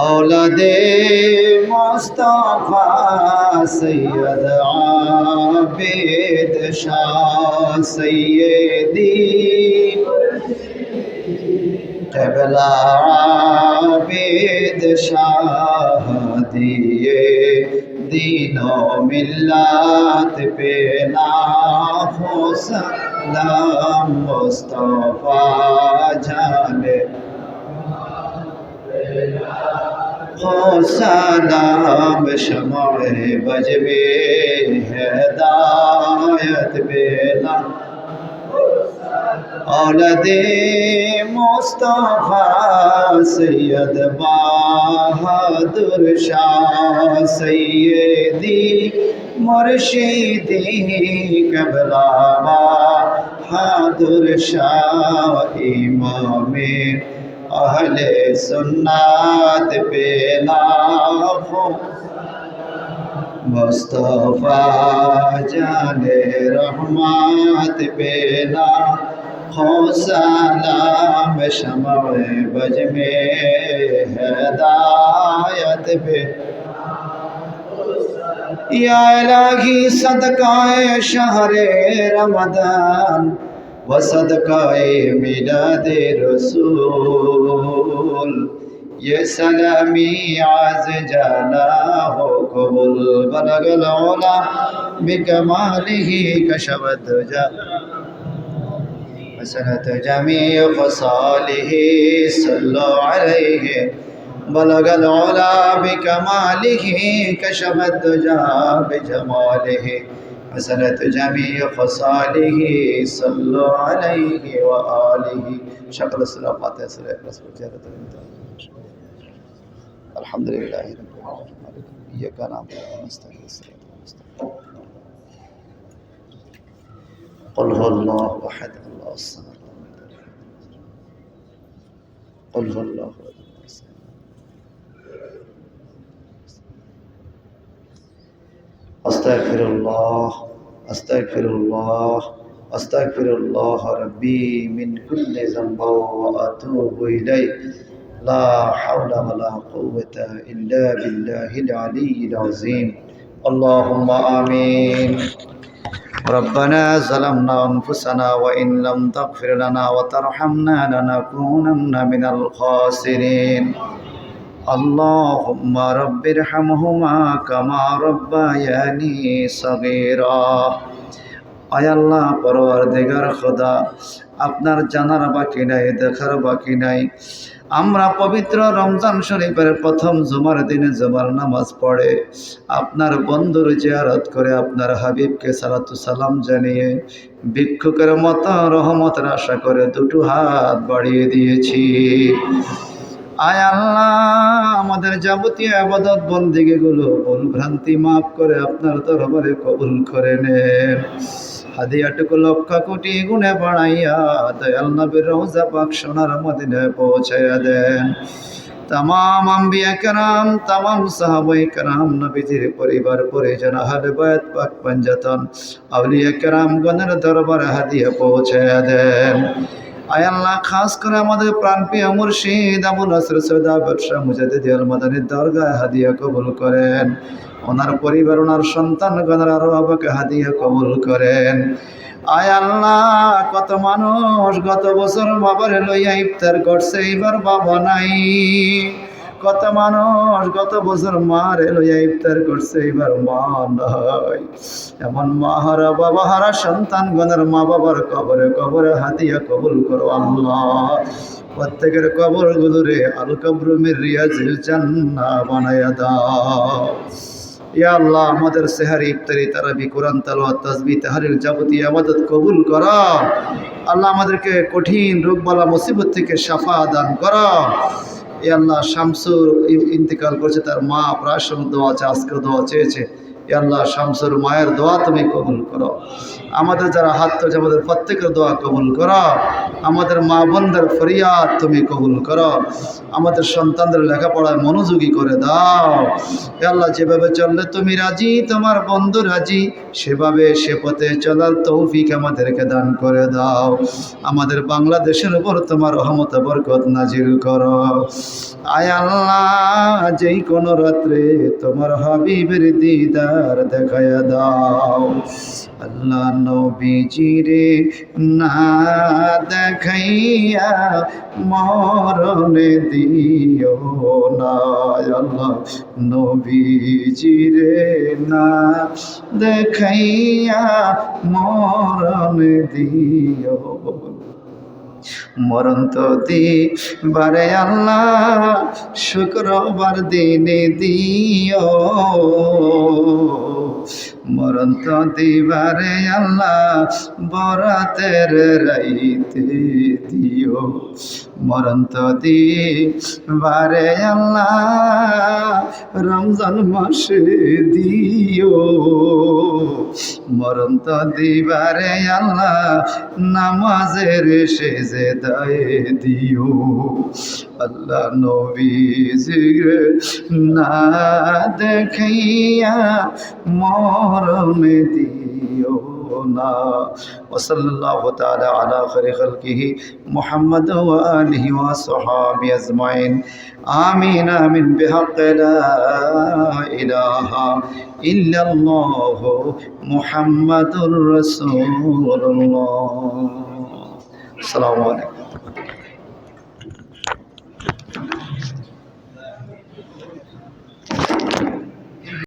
اولاد مصطفی سید عابد شاہ سیدی قبل عابد شاہ دیے دین و ملت پہ نام ہو سلام مصطفیٰ جانے ও সালাম সময় বজবে হেদায়ত বেলা औलदे मुस्तफा सैयद बहादुर शाह सैयदी मुर्शिदी कबलाबा बहादुर शाह इमामे अहले सुन्नात पे लाखों मुस्तफ़ा जाने रहमत बेला हो सलाम शमع बज में हदायत पे। या इलाही सदकाए शहर रमदान। و میلاد رسول، یہ سلامی آز جانا ہو قبول، بلغ العلا کشبت جا حسنت جمیع صلو علیہ، بلغ العلا کشبت جا حسنة جميع خصاله صلى عليه وآله. شكر السلام فاتحة إخلاص وجهة الحمد لله رب العالمين. إياك نعبد ونستعين. الصراط قل هو الله أحد الله الصمد قل هو الله أحد الله الصمد أستغفر الله أستغفر الله أستغفر الله ربي من كل ذنب وأتوب إليه. لا حول ولا قوة إلا بالله العلي العظيم. اللهم آمين. ربنا ظلمنا أنفسنا وإن لم تغفر لنا وترحمنا لنكونن من الخاسرين. اللهم رب ارحمهما كما ربياني صغيرا আয় আল্লাহ পরওয়ারদিগার খোদা আপনার জানার বাকি নাই দেখার বাকি নাই আমরা পবিত্র রমজান শরীফের প্রথম জুমার দিনে জুমার নামাজ পড়ে আপনার বন্ধুর জিয়ারত করে আপনার হাবিবকে সালাতু সালাম জানিয়ে ভিক্ষুকের মতো রহমতের আশা করে দুটো হাত বাড়িয়ে দিয়েছি আয় আল্লাহ, আমাদের যাবতীয় আবাদত বন্দিগিগুলো ভুল ভ্রান্তি মাফ করে আপনার দরবারে কবুল করে নেন। হাদিয়াটুকু লক্ষ কোটি গুণে বাড়াইয়া দয়াল নবীর রোজা পাক সোনার মদিনায় পৌঁছাইয়া দেন। তাম আম্বিয়া কেরাম তাম সাহাবাই কেরাম, নবীজির পরিবার, পরিজন, আহলে বায়াত পাক পঞ্জাতন, আউলিয়া কেরাম গণের দরবার হাদিয়া পৌঁছাইয়া দেন। আয় আল্লাহ, খাস করে আমাদের প্রাণপ্রিয় মুর্শিদ আবুল হাসর সৈদা ব্যবসা মুজাদিদ আল মাদানির দরগায় হাদিয়া কবুল করেন। ওনার পরিবার, ওনার সন্তান গণের আরও আবাকে হাদিয়া কবুল করেন। আয় আল্লাহ, কত মানুষ গত বছর বাবার লইয়া ইফতার করছে এবার বাবা নাই। কত মানুষ গত বছর মারে লইয়া ইফতার করছে এবার মা নাই এমন মা হারা বাবা হারা সন্তান গণের মা বাবার কবরে কবরে হাতিয়া কবুল করো আল্লাহ। প্রত্যেকের কবর গুলোরে আল কবরুমের রিয়াজিল চান্না বানায়া দাও। ইয়া আল্লাহ, আমাদের সেহারি ইফতারি, তারাবি, কোরআন তালোয়াত তাসবি তাহারির যাবতীয় আমাদের কবুল করা। আল্লাহ আমাদেরকে কঠিন রোগ রোগবালা মুসিবত থেকে সাফা দান করা। এ আল্লাহ শামসুর ইন্তেকাল করেছে, তার মা প্রাসন দোয়া আছে, আজকেও দোয়া চেয়েছে। এ আল্লাহ শামসুর মায়ের দোয়া তুমি কবুল করো। আমাদের যারা হাত তুলছে, আমাদের প্রত্যেকের দোয়া কবুল করো আমাদের মা বোনদের ফরিয়াদ তুমি কবুল করো। আমাদের সন্তানদের লেখাপড়ায় মনোযোগী করে দাও। আল্লাহ, যেভাবে চললে তুমি রাজি, তোমার বন্ধু রাজি, সেভাবে সে পথে চলার তৌফিক আমাদেরকে দান করে দাও। আমাদের বাংলাদেশের উপর তোমার রহমত বরকত নাজির করো। আয় আল্লাহ, যেই কোনো রাত্রে তোমার হাবিবের দিদার দেখায় দাও। আল্লাহ নবীজিরে না দেখাইয়া মরণে দিও না। আল্লাহ নবীজিরে না দেখাইয়া মরণে দিও। মরণ তো দিবারে আল্লাহ, শুক্রবার দিনে দিও। মরণ তো দিবারে আল্লাহ বরাতের রাইতে দিও। মরণ তো দিবারে আল্লাহ রমজান মাসে দিও। মরণ তো দিবারে আল্লাহ নামাজের শেষে দায়ে দিও। আল্লাহ নবীজির না দেখাইয়া মহরমে দিও না। ওসল্লাহ তাআলা আলা খায়রি খালকিহি মুহাম্মদ ওয়া আলিহি ওয়া সাহাবি আজমাইন। আমিন আমিন বিহাক লা ইলাহা ইল্লাল্লাহ মুহাম্মাদুর রাসূলুল্লাহ। আসসালামু